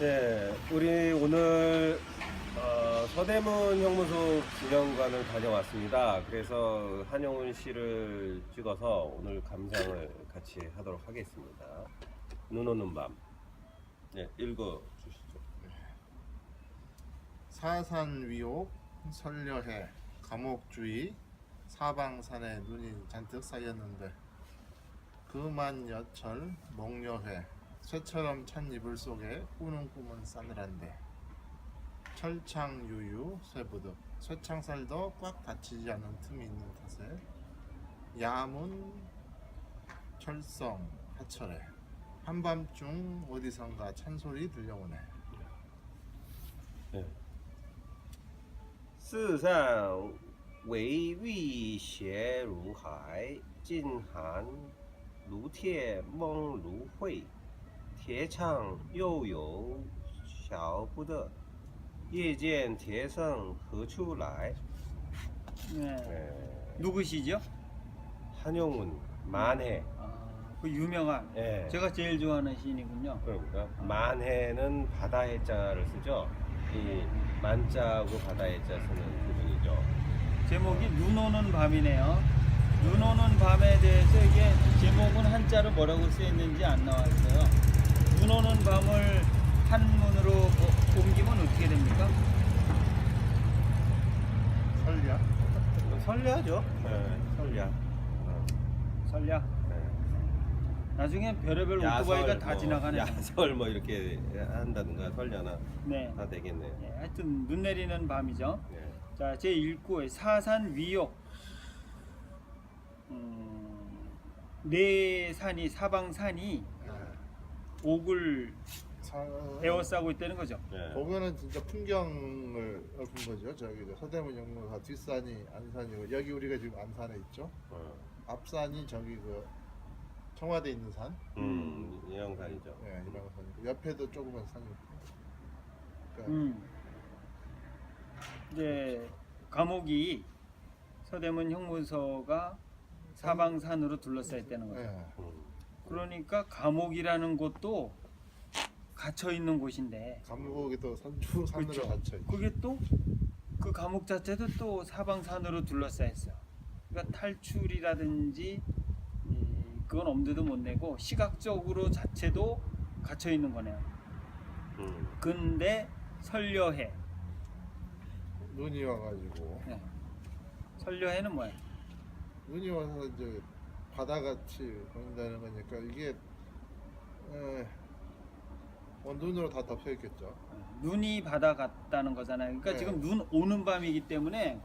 네, 우리 오늘 어, 서대문 형무소 기념관을 다녀왔습니다. 그래서 한용운 씨를 찍어서 오늘 감상을 같이 하도록 하겠습니다. 눈 오는 밤. 네, 읽어 주시죠. 사산 위옥 설려해 감옥주의 사방산에 눈이 잔뜩 쌓였는데 그만 여철 목려해 쇠처럼 찬 이불 속에 꾸는 꿈은 싸늘한데 철창유유 쇠부득 쇠창살도 꽉 닫히지 않은 틈이 있는 탓에 야문 철성 하철해 한밤중 어디선가 찬소리 들려오네 世上惟欲斜如海，近寒如铁梦如晦。 铁창又有小不得，夜见铁圣何处来？ 네. 네, 누구시죠? 한용운 만해. 아, 그 유명한 예. 제가 제일 좋아하는 시인이군요. 그러니까 만해는 바다의 자를 쓰죠. 이 만자하고 바다의 자 쓰는 부분이죠. 제목이 눈 오는 밤이네요. 눈 오는 밤에 대해서 이게 제목은 한자로 뭐라고 쓰여 있는지 안 나와 있어요. 눈 오는 밤을 한문으로 어- 옮기면 어떻게 됩니까? 설려 이건 설야죠. 네, 설야. 어, 설야. 네. 나중에 별의별 오토바이가 다 뭐, 지나가네. 야설 뭐 이렇게 한다든가 설려나 네. 다 되겠네. 예, 하여튼 눈 내리는 밤이죠. 네. 자, 제 1구의 사산 위옥. 음, 네 산이 사방산이 옥을 사... 에워싸고 있다는 거죠. 네. 보면은 진짜 풍경을 본 거죠. 저기 저 서대문 영문사 뒷산이 안산이고 여기 우리가 지금 안산에 있죠. 어. 앞산이 저기 그 청와대 있는 산, 음, 이영산이죠. 예, 산이고 옆에도 조그만 산이 있고. 그러니까 음. 이제 감옥이 서대문 형무소가 사방산으로 둘러싸여 있다는 거죠. 예, 음. 그러니까 감옥이라는 곳도 갇혀 있는 곳인데 감옥이 또 산주 산으로 그렇죠. 갇혀 있죠. 그게 또 그 감옥 자체도 또 사방산으로 둘러싸여 있어요. 그러니까 탈출이라든지 이, 그건 엄두도 못 내고 시각적으로 자체도 갇혀 있는 거네요. 음. 근데 설려해. 눈이 와가지고 네. 설려해는 뭐야? 눈이 와서 이제 바다같이 보인다는 거니까 이게 에, 어, 눈으로 다 덮여 있겠죠. 눈이 바다 같다는 거잖아요. 그러니까 네. 지금 눈 오는 밤이기 때문에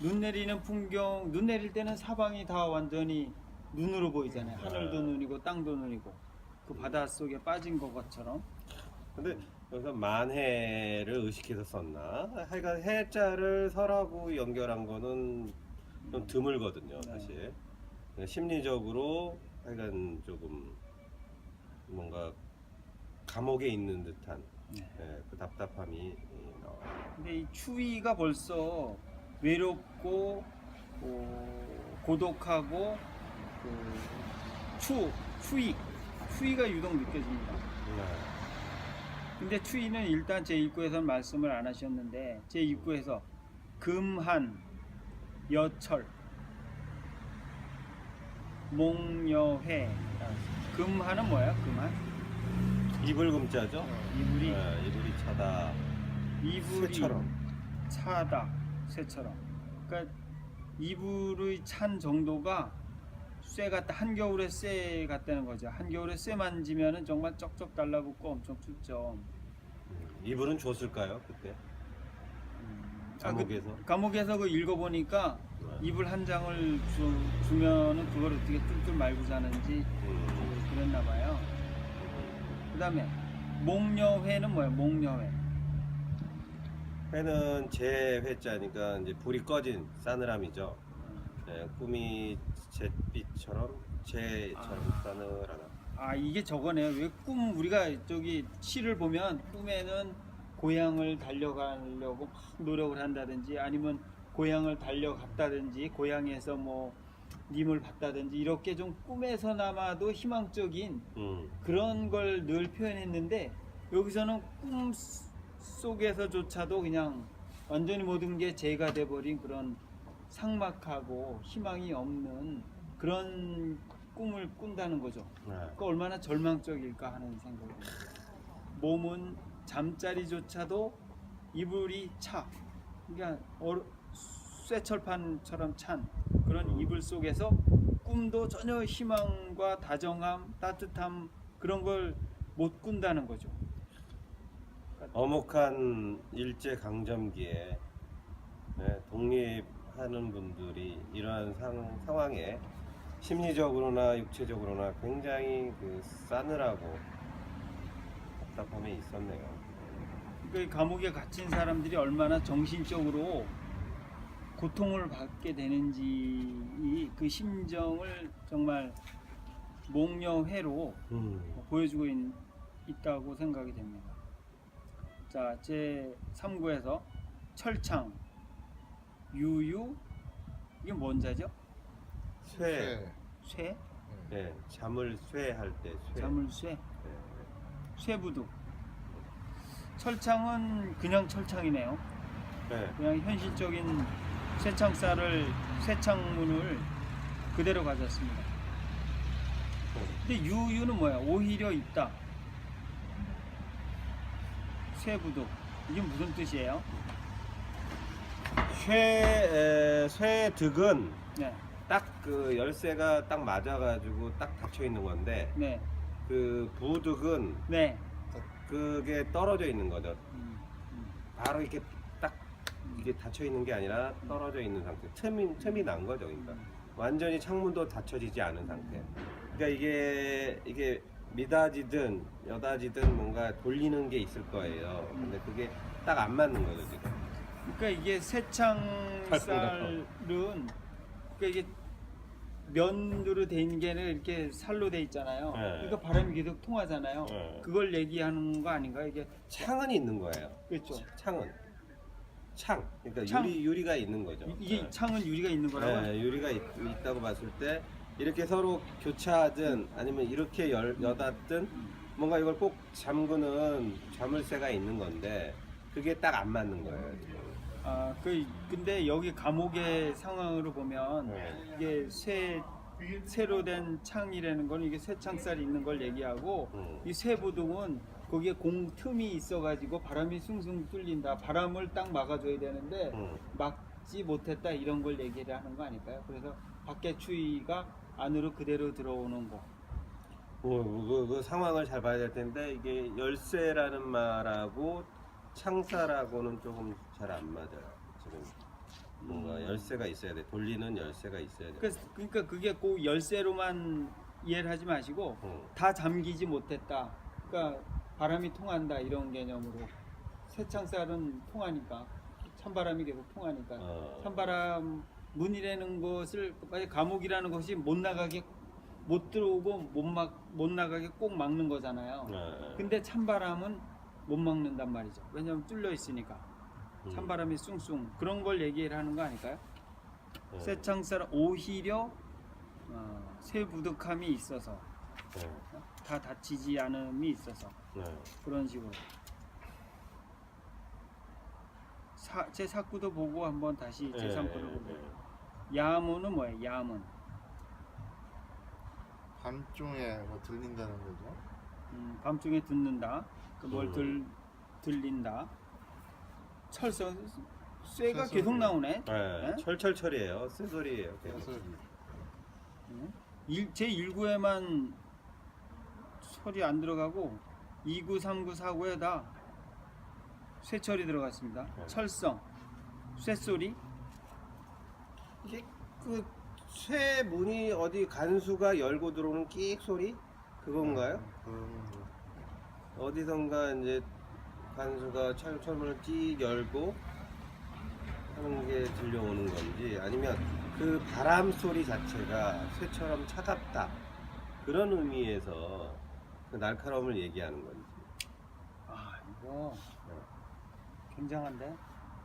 눈 내리는 풍경, 눈 내릴 때는 사방이 다 완전히 눈으로 보이잖아요. 하늘도 네. 눈이고 땅도 눈이고 그 바다 속에 빠진 것처럼. 근데 여기서 만해를 의식해서 썼나? 하여간 해자를 설하고 연결한 거는 좀 드물거든요, 네. 사실. 그러니까 심리적으로 하여간 조금 뭔가 감옥에 있는 듯한 네. 예, 그 답답함이 나와요. 근데 이 추위가 벌써 외롭고 어, 고독하고 그 추, 추위, 추위가 유독 느껴집니다. 네. 근데 추위는 일단 제 입구에서는 말씀을 안 하셨는데 제 입구에서 금한, 여철, 몽여회 금한은 뭐야? 금한? 이불 금자죠? 이불이 네, 이불이 차다. 이불이 새처럼. 차다 쇠처럼. 그러니까 이불의 찬 정도가 쇠 같다 한겨울에 쇠 같다는 거죠. 한겨울에 쇠 만지면은 정말 쩍쩍 달라붙고 엄청 춥죠. 음, 이불은 줬을까요, 그때? 아, 그 감옥에서? 감옥에서 그 읽어보니까 이불 한 장을 주, 주면은 그걸 어떻게 뚫뚫 말고 자는지 음. 그- 그랬나 봐요. 그 다음에 목녀회는 뭐야? 목녀회. 회는 제 회자니까 이제 불이 꺼진 싸늘함이죠. 네, 꿈이 잿빛처럼 제처럼 아. 싸늘하다. 아 이게 저거네요. 왜 꿈 우리가 저기 시를 보면 꿈에는 고향을 달려가려고 막 노력을 한다든지 아니면 고향을 달려갔다든지 고향에서 뭐 님을 봤다든지 이렇게 좀 꿈에서나마도 희망적인 음. 그런 걸 늘 표현했는데 여기서는 꿈 속에서조차도 그냥 완전히 모든 게 재가 돼버린 그런 상막하고 희망이 없는 그런 꿈을 꾼다는 거죠. 네. 그 얼마나 절망적일까 하는 생각이 몸은 잠자리조차도 이불이 차 그러니까 얼- 쇠철판처럼 찬 그런 음. 이불 속에서 꿈도 전혀 희망과 다정함 따뜻함 그런 걸 못 꾼다는 거죠 어목한 일제 강점기에 네, 독립하는 분들이 이러한 상, 상황에 심리적으로나 육체적으로나 굉장히 그 싸늘하고 답답함이 있었네요. 이 감옥에 갇힌 사람들이 얼마나 정신적으로 고통을 받게 되는지 이그 심정을 정말 몽여회로 음. 보여주고 있, 있다고 생각이 됩니다. 자, 제 3구에서 철창, 유유, 이게 뭔 자죠? 쇠, 쇠, 네. 예, 잠을 쇠할 때 쇠. 자물쇠, 네. 쇠부두. 철창은 그냥 철창이네요. 네. 그냥 현실적인 쇠창살을 쇠창문을 그대로 가졌습니다. 근데 유유는 뭐야? 오히려 있다. 쇠부두. 이게 무슨 뜻이에요? 쇠, 에, 쇠득은 네, 딱 그 열쇠가 딱 맞아가지고 딱 닫혀 있는 건데 네, 그 부득은 네. 그게 떨어져 있는 거죠. 음, 음. 바로 이렇게 딱 이게 닫혀 있는 게 아니라 떨어져 있는 상태. 틈이 틈이 난 거죠. 그러니까 완전히 창문도 닫혀지지 않은 상태. 그러니까 이게 이게 미닫이든 여닫이든 뭔가 돌리는 게 있을 거예요. 근데 그게 딱 안 맞는 거죠 지금. 그러니까 이게 새창살은 그러니까 이게 면으로 돼 있는 게 아니라 이렇게 살로 돼 있잖아요. 네. 그러니까 바람이 계속 통하잖아요. 네. 그걸 얘기하는 거 아닌가 이게 창은 있는 거예요. 그렇죠. 창은 창. 그러니까 창. 유리 유리가 있는 거죠. 이- 이게 네. 창은 유리가 있는 거라고. 네, 유리가 있, 있다고 봤을 때 이렇게 서로 교차하든 아니면 이렇게 열, 여닫든 뭔가 이걸 꼭 잠그는 자물쇠가 있는 건데 그게 딱 안 맞는 거예요. 아, 그 근데 여기 감옥의 상황으로 보면 네. 이게 쇠 새로 된 창이라는 거는 이게 쇠 창살이 있는 걸 얘기하고 음. 이 쇠부둥은 거기에 공 틈이 있어가지고 바람이 숭숭 뚫린다. 바람을 딱 막아줘야 되는데 음. 막지 못했다 이런 걸 얘기를 하는 거 아닐까요? 그래서 밖에 추위가 안으로 그대로 들어오는 거. 뭐, 그, 그 상황을 잘 봐야 될 텐데 이게 열쇠라는 말하고 창사라고는 조금 잘 안 맞아요. 지금 뭔가 열쇠가 있어야 돼. 돌리는 열쇠가 있어야 돼. 그러니까, 그러니까 그게 꼭 열쇠로만 이해를 하지 마시고 음. 다 잠기지 못했다. 그러니까 바람이 통한다 이런 개념으로 새창살은 통하니까 찬바람이 계속 통하니까 어. 찬바람 문이라는 것을 감옥이라는 것이 못 나가게 못 들어오고 못 막 못 나가게 꼭 막는 거잖아요. 네. 근데 찬바람은 못 막는단 말이죠. 왜냐하면 뚫려 있으니까 음. 찬바람이 숭숭 그런 걸 얘기를 하는 거 아닐까요? 네. 새창살 오히려 어, 새부득함이 있어서 네. 다 다치지 않음이 있어서 네. 그런 식으로 사, 제 사구도 보고 한번 다시 제 네. 삼구를 보고 야문은 뭐예요? 야문 밤중에 뭐 들린다는 거죠. 음, 밤중에 듣는다 그뭘 음. 들, 들린다 철선 쇠가. 계속 나오네 네. 네? 철철철이에요. 쓴소리예요. 계속. 소리. 음. 일, 제 1구에만 소리 안 들어가고 2구, 3구, 4구에 다 쇠철이 들어갔습니다. 네. 철성, 쇠소리, 이게 그쇠 문이 어디 간수가 열고 들어오는 끽 소리 그건가요? 거. 어디선가 이제 간수가 철 철문을 끽 열고 하는 게 들려오는 건지 아니면 그 바람 소리 자체가 쇠처럼 차갑다 그런 의미에서 그 날카로움을 얘기하는 건지. 아 이거 굉장한데.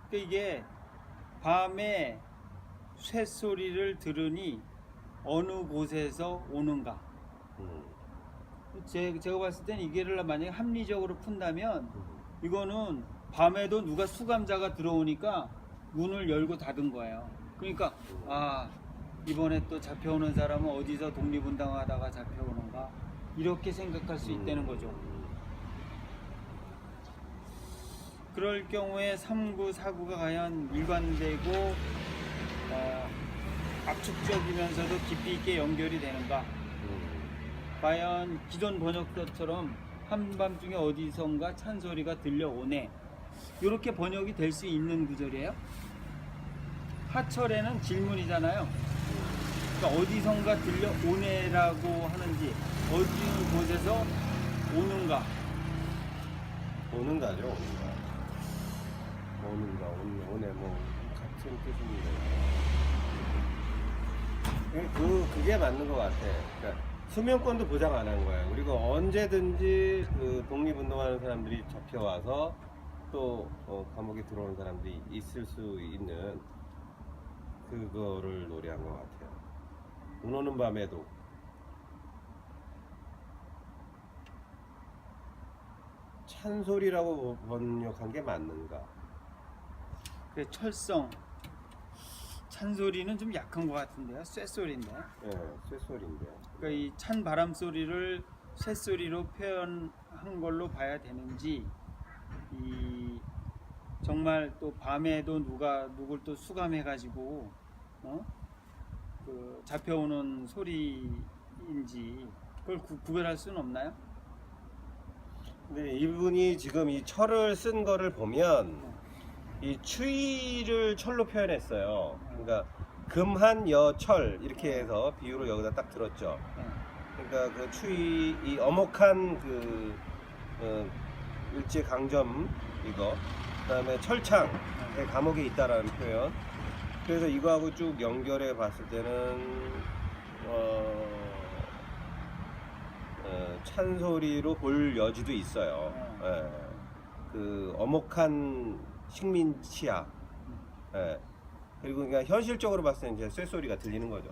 그 이게 밤에 쇠소리를 들으니 어느 곳에서 오는가. 음. 제, 제가 봤을 땐 이게를 만약에 합리적으로 푼다면 음. 이거는 밤에도 누가 수감자가 들어오니까 문을 열고 닫은 거예요. 그러니까 아 이번에 또 잡혀오는 사람은 어디서 독립운동하다가 잡혀오는가 이렇게 생각할 수 있다는 거죠. 음. 그럴 경우에 3구, 4구가 과연 일관되고 어, 압축적이면서도 깊이 있게 연결이 되는가? 음. 과연 기존 번역서처럼 한밤중에 어디선가 찬소리가 들려오네. 이렇게 번역이 될 수 있는 구절이에요. 하철에는 질문이잖아요. 그러니까 어디선가 들려오네라고 하는지 어디 곳에서 오는가? 오는가죠, 오는가. 오는가, 오네, 오네, 뭐 같은 뜻인데. 그 그게 맞는 것 같아. 그러니까 수면권도 보장 안 한 거야. 그리고 언제든지 그 독립운동하는 사람들이 잡혀와서 또 어, 감옥에 들어오는 사람들이 있을 수 있는 그거를 노래한 것 같아요. 눈 오는 밤에도 찬소리라고 번역한 게 맞는가? 그 철성 찬소리는 좀 약한 것 같은데요. 쇠소리인데. 예, 쇠소리인데. 그러니까 이 찬 바람 소리를 쇠소리로 표현한 걸로 봐야 되는지 이 정말 또 밤에도 누가 누굴 또 수감해 가지고 어? 그 잡혀오는 소리인지 그걸 구, 구별할 수는 없나요? 근데 이분이 지금 이 철을 쓴 거를 보면 이 추위를 철로 표현했어요. 그러니까 금한 여철 이렇게 해서 비유를 여기다 딱 들었죠. 네. 그러니까 그 추위 이 엄혹한 그 어, 일제 강점 이거 그다음에 철창 감옥에 있다라는 표현. 그래서 이거하고 쭉 연결해 봤을 때는 어, 어, 찬소리로 볼 여지도 있어요. 예. 그 엄혹한 식민 치하. 예. 그리고 그냥 현실적으로 봤을 때 이제 쇠소리가 들리는 거죠.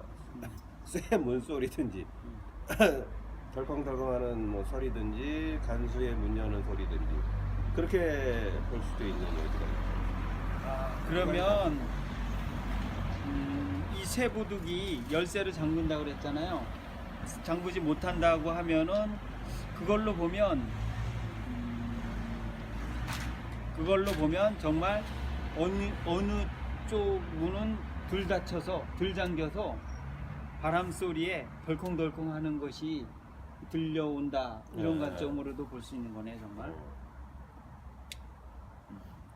쇠 문 소리든지 덜컹덜컹하는 뭐 소리든지 간수의 문 여는 소리든지 그렇게 볼 수도 있는 여지가 있죠. 아, 그러면 음, 이 쇠부둑이 열쇠를 잠근다고 그랬잖아요. 잠그지 못한다고 하면은 그걸로 보면 음, 그걸로 보면 정말 어느 어느 쪽 문은 들 닫혀서 들 잠겨서 바람 소리에 덜컹덜컹 하는 것이 들려온다 이런 네. 관점으로도 볼 수 있는 거네 정말.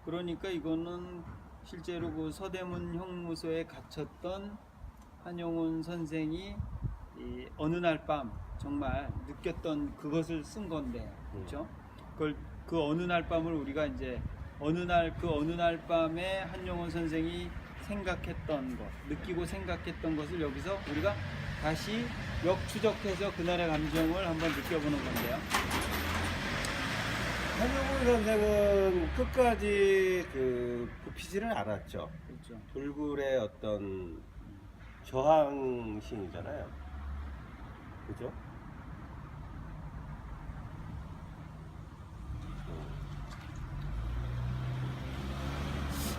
그러니까 이거는 실제로 그 서대문 형무소에 갇혔던 한용운 선생이 이 어느 날 밤 정말 느꼈던 그것을 쓴 건데 그렇죠? 그걸 그 어느 날 밤을 우리가 이제 어느 날 그 어느 날 밤에 한용운 선생이 생각했던 것, 느끼고 생각했던 것을 여기서 우리가 다시 역추적해서 그날의 감정을 한번 느껴보는 건데요. 한용운 선생은 끝까지 그 굽히지를 않았죠. 그렇죠. 돌굴의 어떤 저항신이잖아요. 그죠?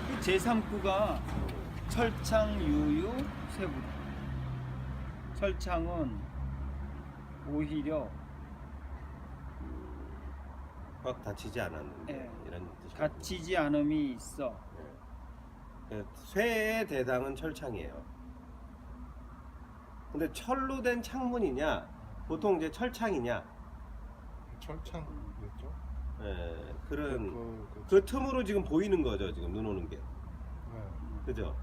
그 제3구가 철창 유유 세부. 철창은 오히려 확 다치지 않았는데 예. 이런 뜻이 다치지 않음이 있어. 쇠의 대당은 철창이에요. 근데 철로 된 창문이냐 보통 이제 철창이냐 철창이었죠. 예, 그런 그, 그, 그 틈으로 지금 보이는 거죠 지금 눈 오는 게 네. 그죠?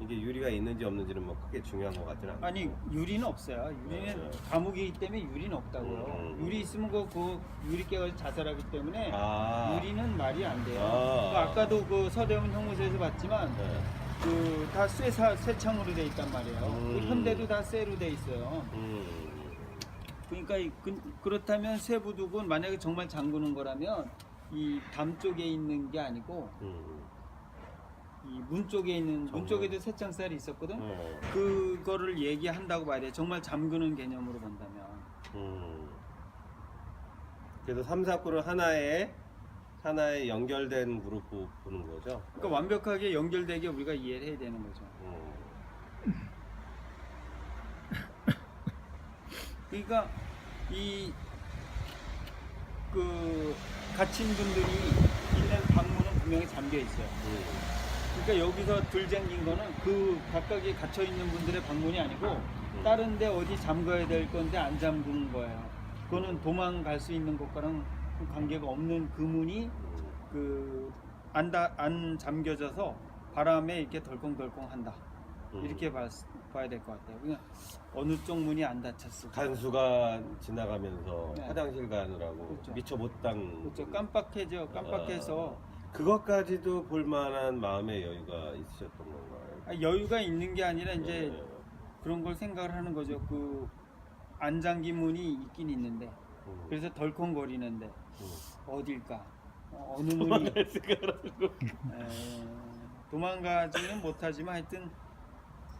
이게 유리가 있는지 없는지는 뭐 크게 중요한 것 같지는 않고 아니 유리는 없어요. 유리는 네. 감옥이기 때문에 유리는 없다고요. 음, 음. 유리 있으면 그, 그 유리 깨가 자살하기 때문에 아, 유리는 말이 안 돼요. 아. 그 아까도 그 서대문 형무소에서 봤지만 네. 그다 쇠사 쇠창으로 돼 있단 말이에요. 음. 그 현대도 다 쇠로 돼 있어요. 음, 그러니까 이- 그, 그렇다면 쇠부둑은 만약에 정말 잠그는 거라면 이 담 쪽에 있는 게 아니고 음, 이 문 쪽에 있는 문. 쪽에도 쇠창살이 있었거든. 어, 그거를 얘기한다고 봐야 돼. 정말 잠그는 개념으로 본다면. 음. 그래서 3, 4구를 하나에 하나에 연결된 그룹 보- 보는 거죠. 그러니까 완벽하게 연결되게 우리가 이해를 해야 되는 거죠. 음. 그러니까 이 그 갇힌 분들이 있는 방문은 분명히 잠겨 있어요. 음. 그러니까 여기서 들잠긴 거는 그 각각이 갇혀 있는 분들의 방문이 아니고 다른 데 어디 잠가야 될 건데 안 잠근 거예요. 그거는 도망갈 수 있는 것과는 관계가 없는 그 문이 음. 그안 안 잠겨져서 바람에 이렇게 덜컹덜컹 한다. 음. 이렇게 봐, 봐야 될 것 같아요. 그냥 어느 쪽 문이 안 닫혔을까? 간수가 지나가면서 네. 화장실 가느라고 그렇죠. 미처 못 당. 그렇죠. 깜빡해져, 깜빡해서 그것까지도 볼 만한 마음의 여유가 있으셨던 건가요? 아, 여유가 있는 게 아니라 이제 네. 그런 걸 생각을 하는 거죠. 그안 잠긴 문이 있긴 있는데 음. 그래서 덜컹거리는데 음. 어딜까? 어, 어느 문이 에, 도망가지는 못하지만 하여튼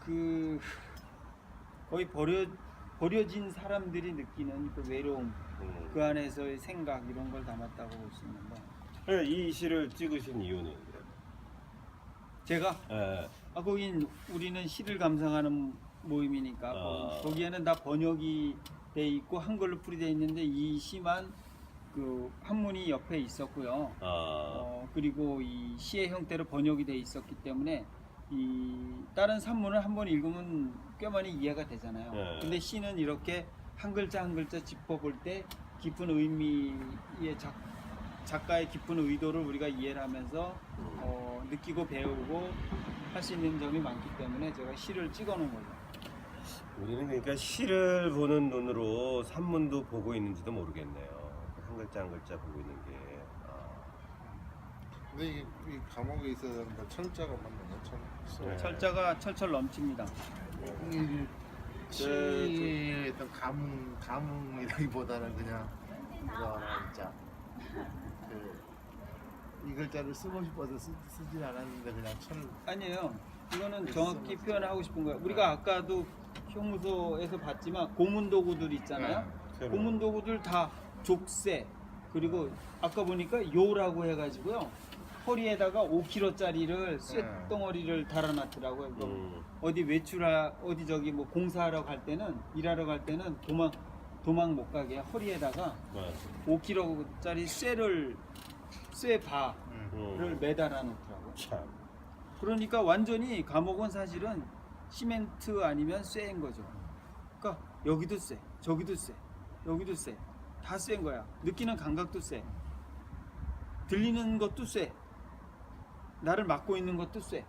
그 거의 버려 버려진 사람들이 느끼는 그 외로움, 음. 그 안에서의 생각 이런 걸 담았다고 볼 수 있는데 네, 이 시를 찍으신 이유는? 제가 예. 아 거긴 우리는 시를 감상하는 모임이니까 거- 아. 거기에는 다 번역이 돼 있고 한글로 풀이돼 있는데 이 시만 그 한문이 옆에 있었고요. 아, 어, 그리고 이 시의 형태로 번역이 돼 있었기 때문에 이 다른 산문을 한번 읽으면 꽤 많이 이해가 되잖아요. 네. 근데 시는 이렇게 한 글자 한 글자 짚어볼 때 깊은 의미의 작, 작가의 깊은 의도를 우리가 이해를 하면서 음. 어, 느끼고 배우고 할 수 있는 점이 많기 때문에 제가 시를 찍어놓은 거죠. 우리는 그러니까 시를 보는 눈으로 산문도 보고 있는지도 모르겠네요. 한 글자 한 글자 보고 있는 게. 아. 근데 이게 이 감옥에 있어야 되는데 철자가 맞나요? 철. 네. 철자가 철철 넘칩니다. 시의 어떤 감흥 감흥이라기보다는 그냥 진짜 그 이 글자를 쓰고 싶어서 쓰, 쓰진 않았는데 그냥 철. 아니에요. 이거는 정확히 표현하고 싶은 거예요. 우리가 아까도 형무소에서 봤지만 고문 도구들 있잖아요. 새로. 고문 도구들 다 족쇄 그리고 아까 보니까 요라고 해가지고요. 허리에다가 5kg짜리를 쇳덩어리를 달아놨더라고요. 음. 어디 외출하 어디 저기 뭐 공사하러 갈 때는 일하러 갈 때는 도망 도망 못 가게 허리에다가 네. 5kg짜리 쇠를 쇠바를 음. 매달아 놓더라고요. 참. 그러니까 완전히 감옥은 사실은 시멘트 아니면 쇠인 거죠. 그러니까 여기도 쇠, 저기도 쇠, 여기도 쇠, 다 쇠인 거야. 느끼는 감각도 쇠, 들리는 것도 쇠, 나를 막고 있는 것도 쇠,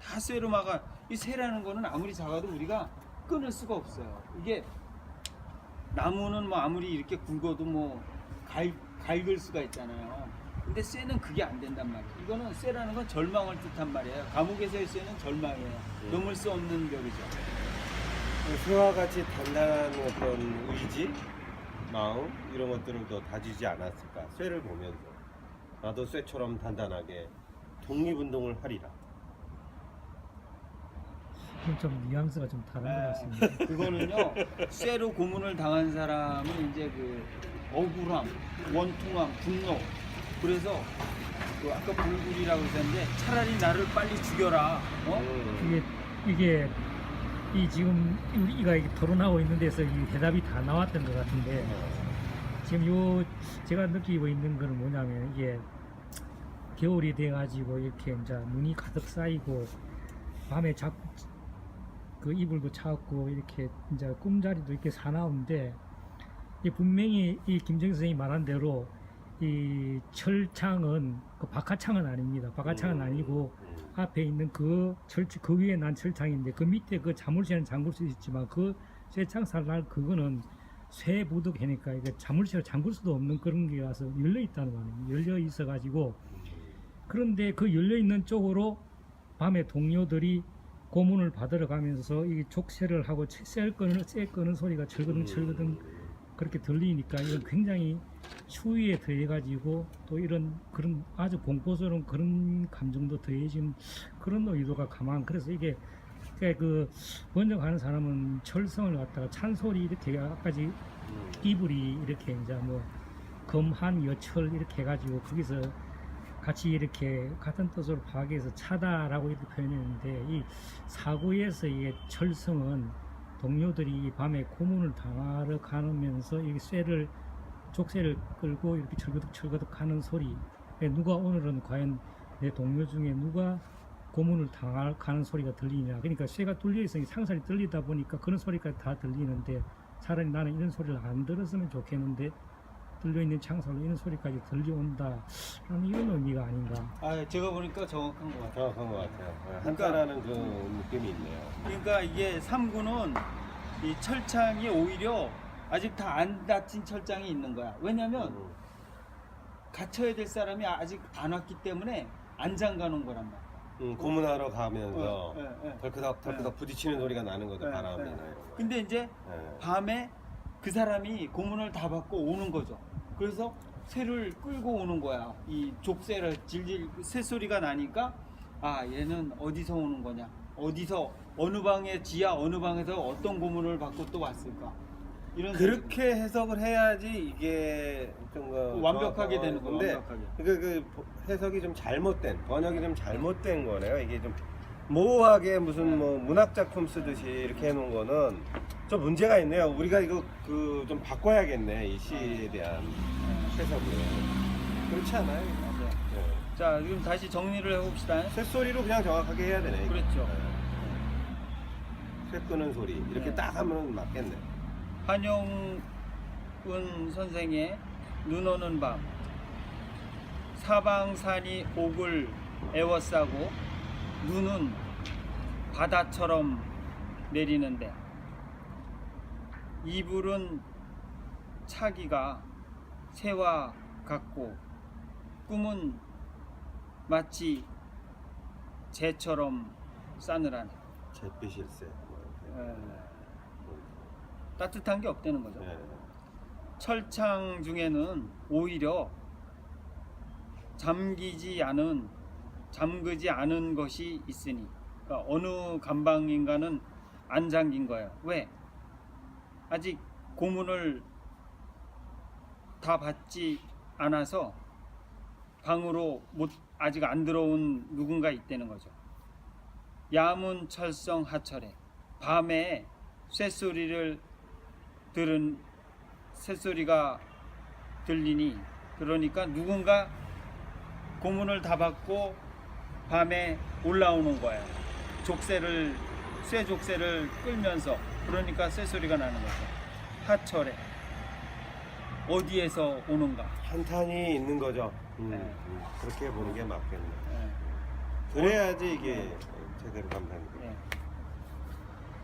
다 쇠로 막아. 이 쇠라는 거는 아무리 작아도 우리가 끊을 수가 없어요. 이게 나무는 뭐 아무리 이렇게 굵어도 뭐 갈, 갈글 수가 있잖아요. 근데 쇠는 그게 안 된단 말이에요. 이거는 쇠라는 건 절망을 뜻한 말이에요. 감옥에서의 쇠는 절망이에요. 음. 넘을 수 없는 벽이죠. 새와 같이 단단한 어떤 의지, 마음 이런 것들을 더 다지지 않았을까? 쇠를 보면서 나도 쇠처럼 단단하게 독립운동을 하리라. 그건 좀 뉘앙스가 좀 다른 것 네. 같습니다. 그거는요. 쇠로 고문을 당한 사람은 이제 그 억울함, 원통함, 분노. 그래서 그 아까 불굴이라고 했는데 차라리 나를 빨리 죽여라. 어? 음. 이게 이게 이 지금 우리가 이렇게 토론하고 있는 데서 이 대답이 다 나왔던 것 같은데 지금 요 제가 느끼고 있는 거는 뭐냐면 이게 겨울이 돼 가지고 이렇게 이제 눈이 가득 쌓이고 밤에 자꾸 그 이불도 차고 이렇게 이제 꿈자리도 이렇게 사나운데 이 분명히 이 김정 선생이 말한 대로 이 철창은 그 박하창은 아닙니다. 박하창은 음. 아니고 음. 앞에 있는 그 철, 그 위에 난 철창인데 그 밑에 그 자물쇠는 잠글 수 있지만 그 쇠창 살날 그거는 쇠 부득하니까 이게 자물쇠를 잠글 수도 없는 그런 게 와서 열려 있다는 거 아니에요. 열려 있어 가지고 그런데 그 열려 있는 쪽으로 밤에 동료들이 고문을 받으러 가면서 이 족쇄를 하고 쇠를 끄는 쇠 끄는 소리가 철거등 철거등 그렇게 들리니까 이건 굉장히 추위에 더해 가지고 또 이런 그런 아주 공포스러운 그런 감정도 더해진 그런 의도가 가만 그래서 이게 그그 번역하는 사람은 철성을 갖다가 찬소리 이렇게 아까지 음. 이불이 이렇게 이제 뭐 금한 여철 이렇게 해가지고 거기서 같이 이렇게 같은 뜻으로 파악해서 차다라고 이렇게 표현했는데 이 사구에서 이 철성은 동료들이 이 밤에 고문을 당하러 가면서 이 쇠를 족쇄를 끌고 이렇게 철거덕 하는 소리. 에 누가 오늘은 과연 내 동료 중에 누가 고문을 당하는 소리가 들리냐. 그러니까 쇠가 뚫려 있으니 상살이 들리다 보니까 그런 소리까지 다 들리는데 차라리 나는 이런 소리를 안 들었으면 좋겠는데 들려있는 창살로 이런 소리까지 들려온다 라는 이런 의미가 아닌가 아 제가 보니까 정확한 것 같아요. 정확한 것 같아요. 한자라는 그 느낌이 있네요. 그러니까 이게 삼구는 이 철창이 오히려 아직 다 안 닫힌 철장이 있는 거야. 왜냐면 음. 갇혀야 될 사람이 아직 안 왔기 때문에 안 잠가 놓은 거란 말이야. 음, 고문하러 가면서 어, 예, 예. 덜크덕 덜크덕 부딪히는 소리가 나는 거죠 예, 바람이나 예. 이런 거. 근데 이제 예. 밤에 그 사람이 고문을 다 받고 오는 거죠. 그래서 새를 끌고 오는 거야. 이 족새를 질질 새소리가 나니까 아 얘는 어디서 오는 거냐? 어디서 어느 방에 지하 어느 방에서 어떤 고문을 받고 또 왔을까? 이런 그렇게 해석을 해야지 이게 좀 그, 완벽하게 저- 되는. 근데 완벽하게. 그, 그 해석이 좀 잘못된 번역이 좀 잘못된 거네요. 이게 좀 모호하게 무슨 뭐 문학 작품 쓰듯이 이렇게 해놓은 거는 좀 문제가 있네요. 우리가 이거 그 좀 바꿔야겠네 이 시에 대한 해석을. 그렇지 않아요? 맞아요. 네. 자 지금 다시 정리를 해봅시다. 쇳소리로 그냥 정확하게 해야 되네. 이거. 그렇죠. 네. 쇳 끄는 소리 이렇게 네. 딱 하면 맞겠네. 한용운 선생의 눈 오는 밤 사방산이 옥을 에워싸고 눈은 바다처럼 내리는데 이불은 차기가 새와 같고 꿈은 마치 재처럼 싸늘하네 잿빛일세. 뭐. 에, 따뜻한 게 없다는 거죠 네. 철창 중에는 오히려 잠기지 않은 잠그지 않은 것이 있으니 그러니까 어느 감방인가는 안 잠긴 거예요. 왜? 아직 고문을 다 받지 않아서 방으로 못 아직 안 들어온 누군가 있다는 거죠. 야문 철성 하철에 밤에 쇳소리를 들은 새소리가 들리니 그러니까 누군가 고문을 다 받고 밤에 올라오는 거예요. 족쇄를 쇠 족쇄를 끌면서 그러니까 쇠 소리가 나는 거죠. 하철에 어디에서 오는가? 한탄이 있는 거죠. 음, 네. 음, 그렇게 보는 게 맞겠네. 예, 그래야지 이게 제대로 감당이 돼. 예.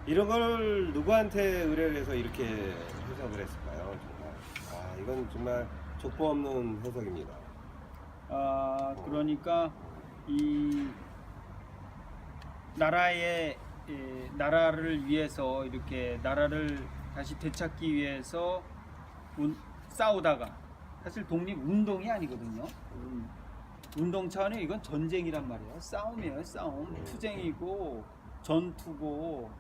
이런 걸 누구한테 의뢰를 해서 이렇게 해석을 했을까요? 정말. 아, 이건 정말 족보 없는 해석입니다. 아 그러니까 이 나라의 예, 나라를 위해서 이렇게 나라를 다시 되찾기 위해서 운- 싸우다가 사실 독립 운동이 아니거든요. 음, 운동 차원의 이건 전쟁이란 말이에요. 싸움이에요, 싸움. 음. 투쟁이고 전투고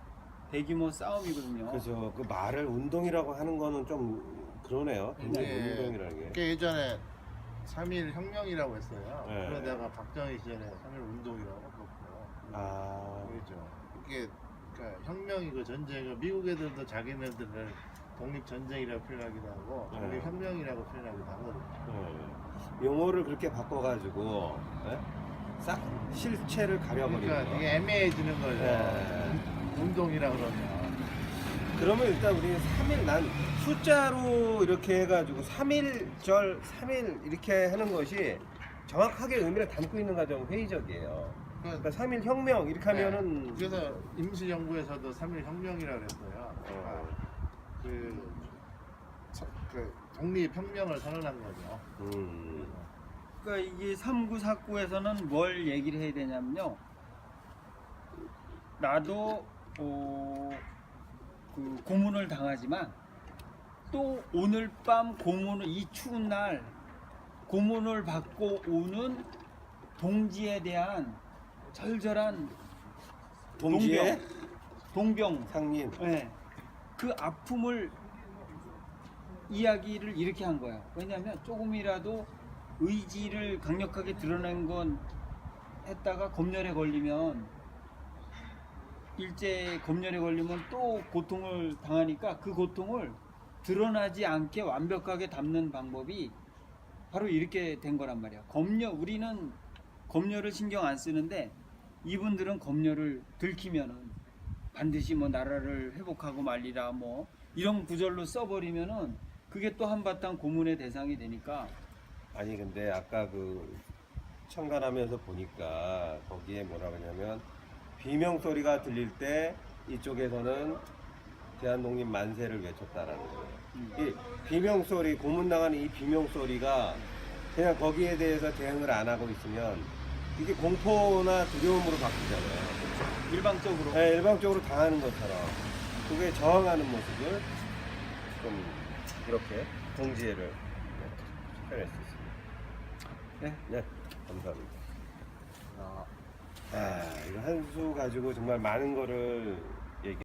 대규모 싸움이거든요. 그래서 그 말을 운동이라고 하는 거는 좀 그러네요. 굉장히 네. 운동이라는 게. 그 예전에 3일 혁명이라고 했어요. 네. 그러다가 박정희 시절에 3일 운동이라고 그렇고. 아, 그렇죠. 이게 그러니까 혁명이고 전쟁은 미국 애들도 자기네들을 독립 전쟁이라고 표현하기도 하고 네. 독립 혁명이라고 표현하기도 하거든요. 네. 용어를 그렇게 바꿔가지고 네? 싹 실체를 가려버리는 그러니까 거. 되게 애매해지는 거죠. 네. 운동이라 그러면. 그러면 일단 우리 3일 난 숫자로 이렇게 해가지고 3일절 3일 이렇게 하는 것이 정확하게 의미를 담고 있는가 좀 회의적이에요. 그러니까 그러니까 3일 혁명 이렇게 하면은 그래서 임시정부에서도 3일 혁명이라고 그랬어요. 어, 그, 서- 그 독립혁명을 선언한 거죠. 음, 그러니까 이게 3949에서는 뭘 얘기를 해야 되냐면요. 나도 어, 그 고문을 당하지만 또 오늘 밤 고문을 이 추운 날 고문을 받고 오는 동지에 대한 절절한 동지의 동병 상린 예. 그 아픔을 이야기를 이렇게 한 거야. 왜냐하면 조금이라도 의지를 강력하게 드러낸 건 했다가 검열에 걸리면 일제 검열에 걸리면 또 고통을 당하니까 그 고통을 드러나지 않게 완벽하게 담는 방법이 바로 이렇게 된 거란 말이야. 검열 우리는 검열을 신경 안 쓰는데 이분들은 검열을 들키면은 반드시 뭐 나라를 회복하고 말리라 뭐 이런 구절로 써버리면은 그게 또 한바탕 고문의 대상이 되니까 아니 근데 아까 그 청간하면서 보니까 거기에 뭐라고 하냐면 비명 소리가 들릴 때 이쪽에서는 대한독립 만세를 외쳤다라는 거예요. 음. 이 비명 소리 고문당하는 이 비명 소리가 그냥 거기에 대해서 대응을 안 하고 있으면 이게 공포나 두려움으로 바뀌잖아요. 일방적으로 네, 일방적으로 당하는 것처럼 그게 저항하는 모습을 좀 이렇게 네, 표현할 수 있습니다. 네. 네, 감사합니다. 아, 이거 한 수 가지고 정말 많은 거를